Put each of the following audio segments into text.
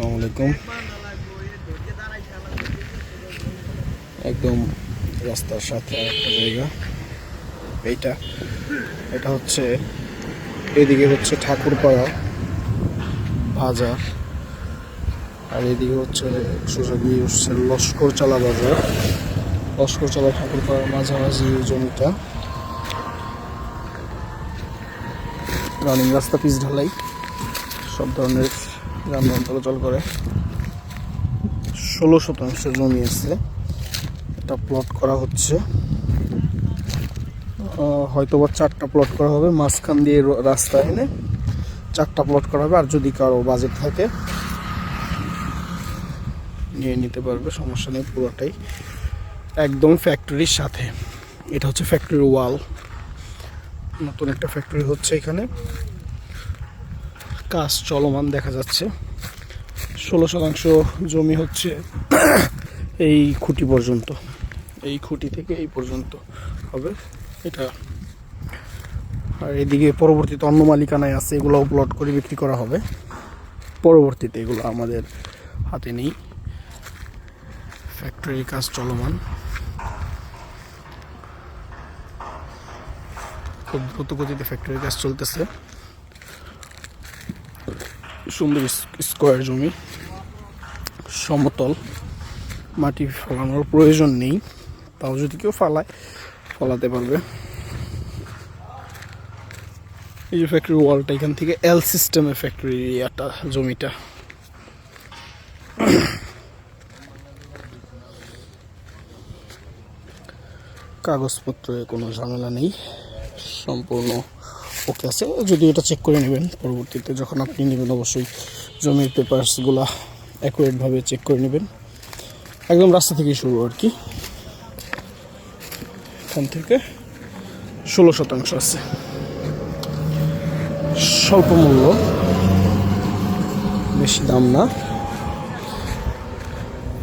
আলাইকুম। একদম রাস্তার সাথে একটা জায়গা। এইটা, এটা হচ্ছে, এদিকে হচ্ছে ঠাকুরপাড়া, বাজার, আর এদিকে হচ্ছে সোজা গিয়ে হচ্ছে লস্কর চালা বাজার। লস্কর চালা ঠাকুরপাড়ার মাঝামাঝি জমিটা। রানিং রাস্তা, পিচ ঢালাই, সব ধরনের যানবাহন চলাচল করে। ষোলো শতাংশ জমি আছে। এটা প্লট করা হচ্ছে। হয়তো বা চারটা প্লট করা হবে, মাঝখান দিয়ে রাস্তা এনে চারটা প্লট করা হবে, আর যদি কারও বাজেট থাকে, নিয়ে নিতে পারবে, সমস্যা নেই, পুরোটাই একদম ফ্যাক্টরির সাথে। এটা হচ্ছে ফ্যাক্টরির ওয়াল নতুন একটা ফ্যাক্টরি হচ্ছে এখানে। কাজ চলমান দেখা যাচ্ছে। ষোলো শতাংশ জমি হচ্ছে এই খুঁটি পর্যন্ত। এই খুঁটি থেকে এই পর্যন্ত হবে এটা। আর এদিকে পরবর্তীতে অন্য মালিকানায় আছে, এগুলোও প্লট করে বিক্রি করা হবে। পরবর্তীতে এগুলো আমাদের হাতে নেই। ফ্যাক্টরির কাজ চলমান। খুব দ্রুত গতিতে ফ্যাক্টরির কাজ চলতেছে। সুন্দর স্কোয়ার জমি, সমতল, মাটি ফলানোর প্রয়োজন নেই, তাও যদি কেউ ফালায়, ফলাতে পারবে। এই যে ফ্যাক্টরি ওয়ালটা এখান থেকে এল সিস্টেমের ফ্যাক্টরি এরিয়াটা জমিটা। কাগজপত্রে কোনো ঝামেলা নেই, সম্পূর্ণ ওকে আছে যদি এটা চেক করে নেবেন। পরবর্তীতে যখন আপনি নেবেন, অবশ্যই জমির পেপারসগুলা অ্যাকুরেটভাবে চেক করে নেবেন। একদম রাস্তা থেকেই শুরু আর কি। এখান থেকে ষোলো শতাংশ আছে। স্বল্প মূল্য। বেশি দাম না।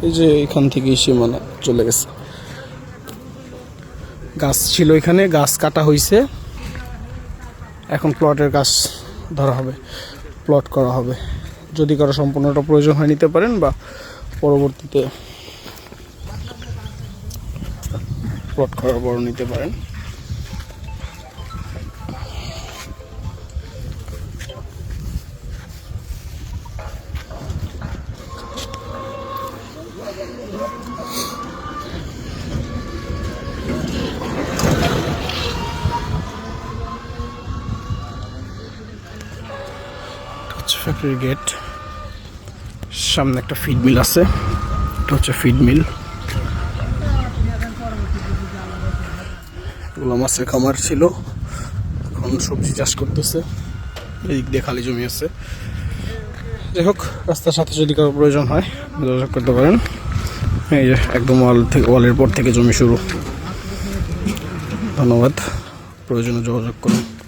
এই যে এখান থেকেই সীমানা চলে গেছে। গাছ ছিল এখানে, গাছ কাটা হয়েছে এখন প্লটের কাজ ধরা হবে প্লট করা হবে। যদি কারও সম্পূর্ণটা প্রয়োজন হয় নিতে পারেন বা পরবর্তীতে প্লট করার পর নিতে পারেন। ফ্যাক্টরি গেট সামনে একটা ফিড মিল আছে। এটা হচ্ছে ফিড মিল এগুলো মাছের খামার ছিল। এখন সবজি চাষ করতেছে। এদিক দিয়ে খালি জমি আছে। যাই হোক, রাস্তার সাথে যদি কারও প্রয়োজন হয়, যোগাযোগ করতে পারেন। এই যে একদম ওয়াল থেকে ওয়ালের পর থেকে জমি শুরু। ধন্যবাদ। প্রয়োজনে যোগাযোগ করুন।